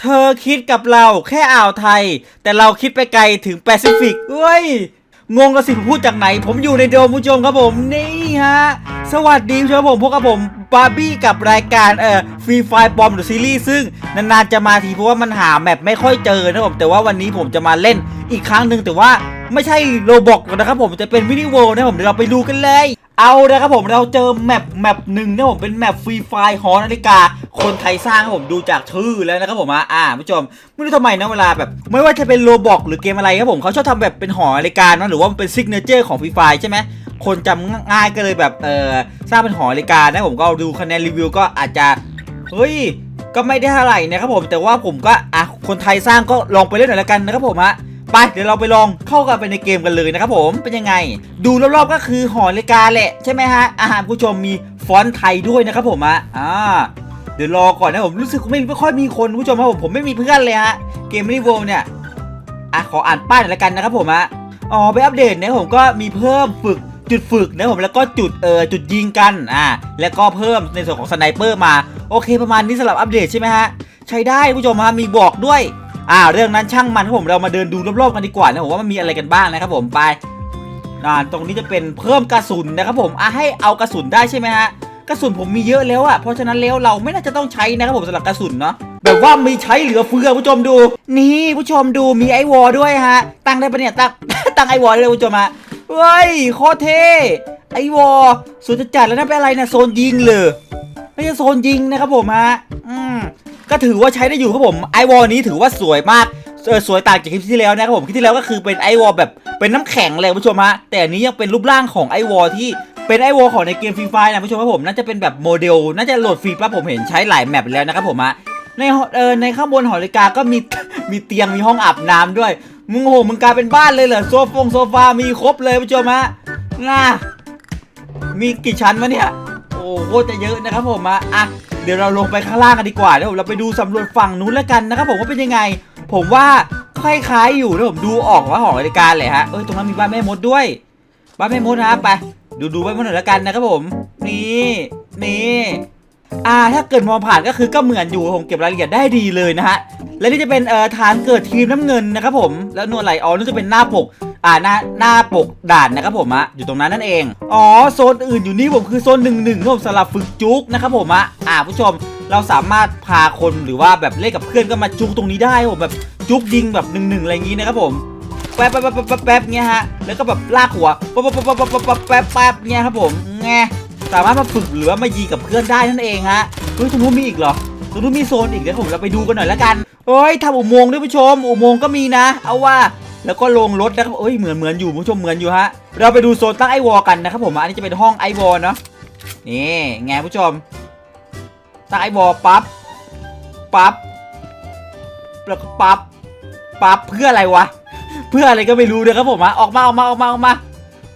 เธอคิดกับเราแค่อ่าวไทย แต่เราคิดไปไกลถึงแปซิฟิกเฮ้ยงงกับสิผมพูดจากไหน ผมอยู่ในโดมผู้ชมครับผมนี่ฮะ สวัสดีผู้ชมครับผมพวกกับผมบาร์บี้กับรายการเอ่อฟรีไฟบอมหรือซีรีส์ซึ่งนานๆจะมาทีเพราะว่ามันหาแมปไม่ค่อยเจอนะครับผมแต่ว่าวันนี้ผมจะมาเล่นอีกครั้งหนึ่งแต่ว่าไม่ใช่โรบอกนะครับผมจะเป็นมินิเวิลด์นะครับผมเดี๋ยวเราไปดูกันเลย เอาละครับผมเราเจอแมปแมปหนึ่งนะผมเป็นแมปฟรีไฟหอนาฬิกา คนไทยสร้างครับผมดูจากชื่อแล้วนะครับผมอะอ่าผู้ชมไม่รู้ทำไมนะเวลาแบบ ไม่ว่าจะเป็นโรบอกหรือเกมอะไรครับผมเขาชอบทำแบบเป็นหอนาฬิกาเนะหรือว่ามันเป็นซิกเนเจอร์ของฟรีไฟใช่ไหมคนจำง่ายก็เลยแบบเออสร้างเป็นหอนาฬิกานะผมก็ดูคะแนนรีวิวก็อาจจะเฮ้ยก็ไม่ได้เท่าไหร่นะครับผมแต่ว่าผมก็อะคนไทยสร้างก็ลองไปเล่นหน่อยละกันนะครับผมฮะ ไปเดี๋ยวเราไปลองเข้ากันไปในเกมกันเลยนะครับผมเป็นยังไง ดูรอบๆก็คือหอนาฬิกาแหละใช่ไหมฮะอาหารผู้ชมมีฟอนต์ไทยด้วยนะครับผมอะอ่าเดี๋ยวรอก่อนนะผมรู้สึกไม่ค่อยมีคนผู้ชมครับผมผมไม่มีเพื่อนเลยฮะเกมรีโวเนี่ยอะขออ่านป้ายหน่อยละกันนะครับผมอะอ๋อไปอัปเดตเนี่ยผมก็มีเพิ่มฝึกจุดฝึกนะผมแล้วก็จุดเออจุดยิงกันอ่าแล้วก็เพิ่มในส่วนของสไนเปอร์มาโอเคประมาณนี้สำหรับอัปเดตใช่ไหมฮะใช้ได้ผู้ชมฮะมีบอกด้วย อ่าเรื่องนั้นช่างมันครับผมเรามาเดินดูรอบๆกันดีกว่านะผมว่ามันมีอะไรกันบ้างนะครับผมไปอ่าตรงนี้จะเป็นเพิ่มกระสุนนะครับผมอะให้เอากระสุนได้ใช่ไหมฮะกระสุนผมมีเยอะแล้วอะเพราะฉะนั้นแล้วเราไม่น่าจะต้องใช้นะครับผมสำหรับกระสุนเนาะแบบว่ามีใช้เหลือเฟือผู้ชมดู นี่ผู้ชมดูมีไอวอลด้วยฮะ ตั้งได้ปะเนี่ยตั้งตั้งไอวอลได้เลยผู้ชมฮะเฮ้ยโคตรเท่ไอวอลสุดจะจัดแล้วนะเป็นอะไรนะโซนยิงเลยไม่ใช่โซนยิงนะครับผมฮะอืม ก็ถือว่าใช้ได้อยู่ครับผมไอวอลนี้ถือว่าสวยมากสวยต่างจากคลิปที่แล้วนะครับผมคลิปที่แล้วก็คือเป็นไอวอลแบบเป็นน้ำแข็งเลยคุณผู้ชมฮะแต่อันนี้ยังเป็นรูปร่างของไอวอลที่เป็นไอวอลของในเกมฟรีไฟนะคุณผู้ชมครับผมน่าจะเป็นแบบโมเดลน่าจะโหลดฟรีป่ะผมเห็นใช้หลายแมปแล้วนะครับผมฮะในเออในข้างบนหอนาฬิกาก็มีมีเตียงมีห้องอาบน้ำด้วยมึงโหมึงกลายเป็นบ้านเลยเหรอโซฟงโซฟามีครบเลยคุณผู้ชมฮะน่ามีกี่ชั้นวะเนี่ยโอ้โหจะเยอะนะครับผมอะอะ เดี๋ยวเราลงไปข้างล่างกันดีกว่าเดี๋ยวเราไปดูสำรวจฝั่งนู้นแล้วกันนะครับผมว่าเป็นยังไง ผมว่าคล้ายๆอยู่นะผมดูออกว่าหอนาฬิกาเลยฮะเอ้ยตรงนั้นมีบ้านแม่มดด้วย บ้านแม่มดนะไปดูดูบ้านแม่มดหน่อยแล้วกันนะครับผม นี่นี่อ่าถ้าเกิดมองผ่านก็คือก็เหมือนอยู่ผมเก็บรายละเอียดได้ดีเลยนะฮะและนี่จะเป็นเอ่อฐานเกิดทีมน้ำเงินนะครับผมแล้วนวลไหลอ๋อนี่จะเป็นหน้าปก อ่าหน้าหน้าปกด่านนะครับผมอะอยู่ตรงนั้นนั่นเอง อ๋อโซนอื่นอยู่นี่ผมคือโซนหนึ่งหนึ่งผมสำหรับฝึกจุกนะครับผมอะอ่าผู้ชมเราสามารถพาคนหรือว่าแบบเล่นกับเพื่อนก็มาจุกตรงนี้ได้ผมแบบจุกยิงแบบหนึ่งหนึ่งอะไรอย่างงี้นะครับผมแป๊บแป๊บแป๊บแป๊บแป๊บเงี้ยฮะแล้วก็แบบลากหัวแป๊บแป๊บแป๊บแป๊บแป๊บแป๊บแป๊บเงี้ยครับผมแงสามารถมาฝึกหรือว่ามายิงกับเพื่อนได้นั่นเองฮะเฮ้ยตรงนู้นมีอีกเหรอตรงนู้นมีโซนอีกเดี๋ยวผมเราไปดูกันหน่อยละกันเฮ้ยทำอุโมงค์ด้วยผู้ชม อุโมงค์ก็มีนะ เอาว่า แล้วก็ลงรถนะครับเอ้ยเหมือนเหมือนอยู่ผู้ชมเหมือนอยู่ฮะเราไปดูโซนตั้งไอวอลกันนะครับผมอันนี้จะเป็นห้องไอวอลเนาะนี่ไงผู้ชมตั้งไอวอลปั๊บปั๊บแล้วก็ปั๊บปั๊บเพื่ออะไรวะ เพื่ออะไรก็ไม่รู้นะครับผมอะออกมาออกมาออกมาออกมา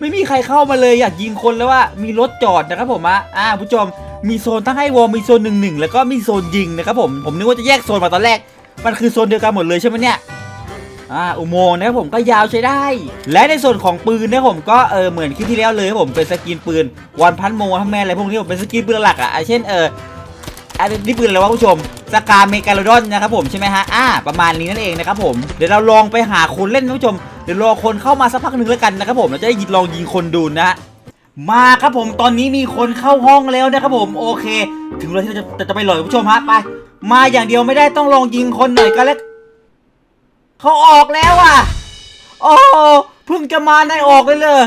ไม่มีใครเข้ามาเลยอยากยิงคนแล้วว่ามีรถจอดนะครับผมอะอ่าผู้ชมมีโซนตั้งไอวอลมีโซนหนึ่งหนึ่งแล้วก็มีโซนยิงนะครับผมผมนึกว่าจะแยกโซนมาตอนแรก มันคือโซนเดียวกันหมดเลยใช่ไหมเนี่ย อ่าอุโมงค์นะครับผมก็ยาวใช้ได้ และในส่วนของปืนนะครับผมก็เออเหมือนคลิปที่แล้วเลยครับผมเป็นสกินปืนวันพันโมทัมแมนอะไรพวกนี้ผมเป็นสกินปืนหลักอะอะเช่นเอออันนี้ปืนอะไรวะผู้ชมสกาเมกาโลดอนนะครับผมใช่ไหมฮะอ่าประมาณนี้นั่นเองนะครับผมเดี๋ยวเราลองไปหาคนเล่นนะผู้ชมเดี๋ยวรอคนเข้ามาสักพักหนึ่งแล้วกันนะครับผมเราจะได้ยินลองยิงคนดูนะมาครับผมตอนนี้มีคนเข้าห้องแล้วนะครับผมโอเค ถึงเวลาที่เราจะจะจะไปหลอยผู้ชมฮะไป มาอย่างเดียวไม่ได้ต้องลองยิงคนหน่อยกันแล้ว เขาออกแล้วอะโอ้เพิ่งจะมาในออกเลยเลย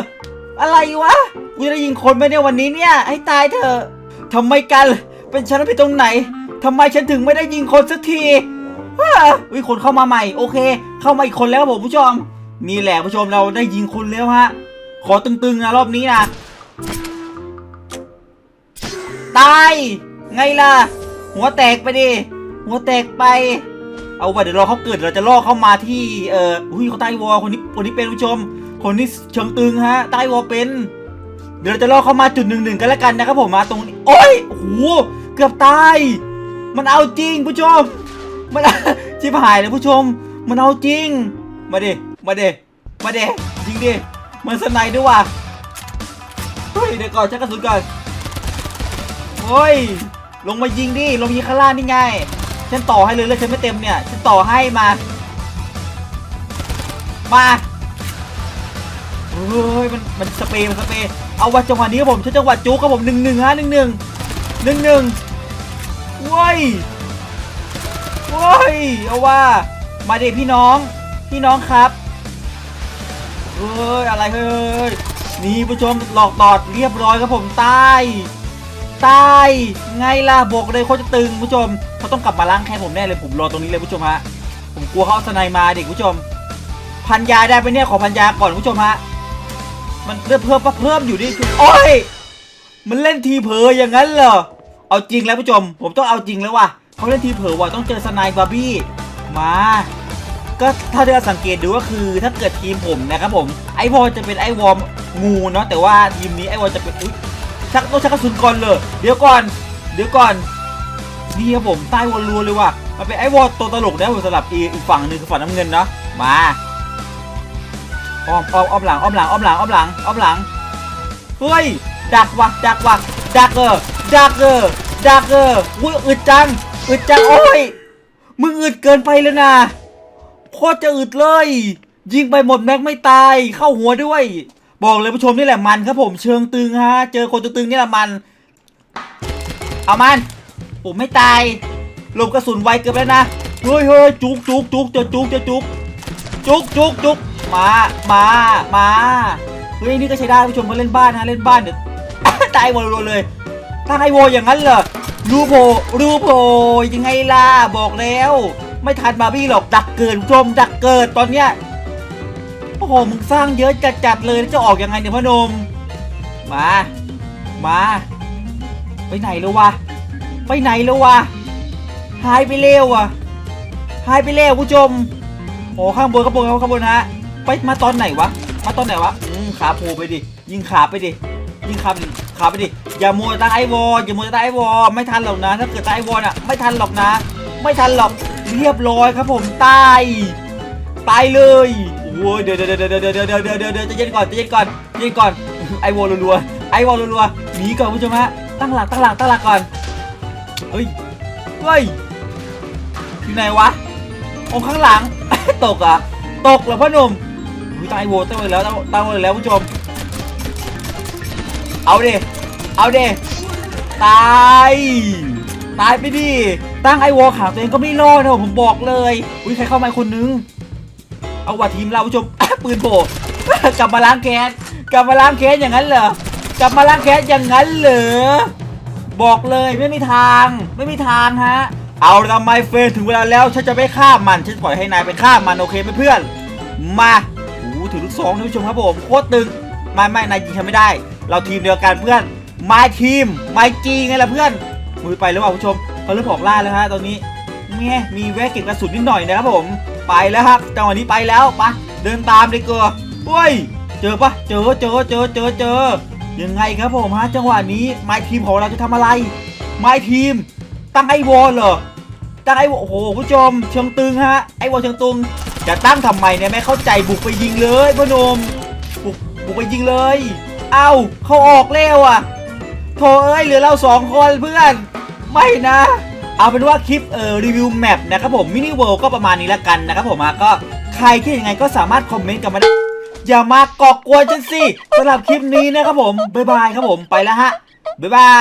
อะไรวะกูจะยิงคนไมเนี่ยวันนี้เนี่ย ให้ตายเถอะทำไมกัน เป็นฉันผิดตรงไหนทำไมฉันถึงไม่ได้ยิงคนสักทีว้าวิคนเข้ามาใหม่ โอเค เข้ามาอีกคนแล้วผมผู้ชมนี่แหละผู้ชมเราได้ยิงคนแล้วฮะ ขอตึงๆนะรอบนี้นะตาย ไงล่ะ หัวแตกไปดิ หัวแตกไป เอาไปเดี๋ยวรอเขาเกิดเราจะล่อเข้ามาที่เอ่ออุ้ยเขาใต้วอลคนนี้คนนี้เป็นผู้ชม คนนี้เชิงตึงฮะใต้วอลเป็น เดี๋ยวเราจะล่อเข้ามาจุดหนึ่งหนึ่งกันแล้วกันนะครับผมมาตรงนี้โอ้ยโหเกือบตายมันเอาจริงผู้ชม มันชิบหายเลยผู้ชม มันเอาจริง มาเดมาเดมาเดจริงดิมันสไนด์ด้วยว่ะเฮ้ยเดี๋ยวก่อนชักกระสุนก่อนโอ้ยลงมายิงดิลงยิงข้างล่างนี่ไง ฉันต่อให้เลยเลยฉันไม่เต็มเนี่ย ฉันต่อให้มา มาเฮ้ยมันมันสเปรย์มันสเปรย์เอาวัดจังหวะนี้ครับผมใช้จังหวะจุกครับผมหนึ่งหนึ่งฮะหนึ่งหนึ่งหนึ่งหนึ่งว้ยว้ยเอาว่า มาเด็พี่น้อง พี่น้องครับเฮ้ยอะไรเฮ้ยนี่ผู้ชมหลอกตอดเรียบร้อยครับผมตาย ตายไงล่ะบอกเลยเขาจะตึงผู้ชมเขาต้องกลับมาล้างแค้นผมแน่เลยผมรอตรงนี้เลยผู้ชมฮะผมกลัวเขาเอาสไนมาเด็กผู้ชม พันยาได้ไปเนี่ยขอพันยาก่อนผู้ชมฮะมันเพิ่มเพิ่มเพิ่มอยู่นี่โอ้ยมันเล่นทีเผลออย่างนั้นเหรอเอาจริงแล้วผู้ชม ผมต้องเอาจริงแล้วว่ะเขาเล่นทีเผลอว่ะต้องเจอสไนบาร์บี้มาก็ถ้าเธอสังเกตดูก็คือถ้าเกิดทีมผมนะครับผมไอวอลจะเป็นไอวอลงูเนาะแต่ว่าทีมนี้ไอวอลจะเป็นอุ๊ย ชักต้องชักกระสุนก่อนเลย เดี๋ยวก่อน เดี๋ยวก่อน นี่ครับผมใต้วอลรัวเลยว่ะ มันเป็นไอวอลตัวตลกนะผมสลับอีกฝั่งหนึ่งคือฝั่งน้ำเงินเนาะ มาอ้อมอ้อมอ้อมหลังอ้อมหลังอ้อมหลังอ้อมหลังอ้อมหลัง เฮ้ย ดักว่ะดักว่ะดักเออดักเออดักเอออุ้ยอึดจัง อึดจัง โอ้ย มึงอึดเกินไปแล้วนะ โคตรจะอึดเลย ยิงไปหมดแม็กไม่ตาย เข้าหัวด้วย บอกเลยผู้ชมนี่แหละมันครับผมเชิงตึงฮะ เจอคนตึงๆนี่แหละมัน เอามัน ผมไม่ตายลบกระสุนไวเกินไปแล้วนะเฮ้ยเฮ้ยจุกจุกจุกเจอจุกเจอจุกจุกจุกจุกมามามาเฮ้ยนี่ก็ใช้ได้ผู้ชมมาเล่นบ้านนะเล่นบ้านเดี๋ยวตายหมดเลยตั้งไอโวอย่างนั้นเหรอรูโผรูโผยังไงล่ะบอกแล้ว ไม่ทันบาร์บี้หรอกดักเกิดผู้ชมดักเกิดตอนเนี้ย โอ้โห มึงสร้างเยอะจัดๆเลยแล้วจะออกยังไงเนี่ยพ่อหนมมา มา ไปไหนแล้ววะ ไปไหนแล้ววะ หายไปเร็วอะ หายไปเร็วผู้ชม โอ้ข้างบนข้างบนข้างบนฮะ ไปมาตอนไหนวะ มาตอนไหนวะ อืมขาโผล่ไปดิ ยิงขาไปดิ ยิงขาไปดิขาไปดิ อย่ามัวตั้งไอวอลอย่ามัวตั้งไอวอลไม่ทันหรอกนะ ถ้าเกิดตั้งไอวอลอะ ไม่ทันหรอกนะ ไม่ทันหรอก เรียบร้อยครับผมตาย ตายเลย โว้ยเดี๋ยวเดี๋ยวเดี๋ยวเดี๋ยวเดี๋ยวเดี๋ยวจะเย็นก่อนจะเย็นก่อนเย็นก่อนไอวอลรัวๆไอวอลรัวๆหนีก่อนผู้ชมฮะตั้งหลักตั้งหลักตั้งหลักก่อนเฮ้ยเฮ้ยอยู่ไหนวะองข้างหลังตกอะตกเหรอพ่อหนุ่มตายโวตั้งไว้แล้วตายงไว้แล้วผู้ชม เอาเดี๋ยเอาเดี๋ยตายตายไปดิตั้งไอวอลขาตัวเองก็ไม่รอดเถอะผมบอกเลยอุ้ยใครเข้ามาคนนึง เอาว่าทีมเราผู้ชมปืนโผล่กลับมาล้างแค้นกลับมาล้างแค้นอย่างนั้นเหรอกลับมาล้างแค้นอย่างนั้นเหรอบอกเลยไม่มีทางไม่มีทางฮะเอาละไมเฟนถึงเวลาแล้วฉันจะไม่ฆ่ามันฉันปล่อยให้นายไปฆ่ามันโอเคไหมเพื่อน มาโอ้ถือลูกซองท่านผู้ชมครับผมโคตรตึงไม่ไม่นายยิงฉันไม่ได้ เราทีมเดียวกันเพื่อนมาทีมมาจีไงล่ะเพื่อนมือไปแล้วว่ะผู้ชมเขาเริ่มออกล่าแล้วฮะตอนนี้แง่มีแวะเก็บกระสุนนิดหน่อยนะครับผม ไปแล้วครับจังหวะนี้ไปแล้วไปะเดินตามเลยเกลือเฮ้ยเจอปะเจอเจอเจอเจอเจอยังไงครับผมฮะจังหวะนี้ไมทีมของเราจะทำอะไร ไมทีม ตั้งไอวอลเหรอตั้งไอวอลโอ้โหผู้ชมเชิงตึงฮะไอวอลเชิงตึงจะตั้งทำไมเนี่ยไม่เข้าใจบุกไปยิงเลยพ่อหนมบุกบุกไปยิงเลย เอ้าเขาออกแล้วอะโถเอ้ยเหลือเราสองคนเพื่อน ไม่นะ เอาเป็นว่าคลิปเอ่อรีวิวแมปนะครับผมมินิเวิลด์ก็ประมาณนี้ละกันนะครับผมก็ใครคิดยังไงก็สามารถคอมเมนต์กันมาได้อย่ามากอกกวนฉันสิสำหรับคลิปนี้นะครับผมบ๊ายบายครับผมไปแล้วฮะบ๊ายบาย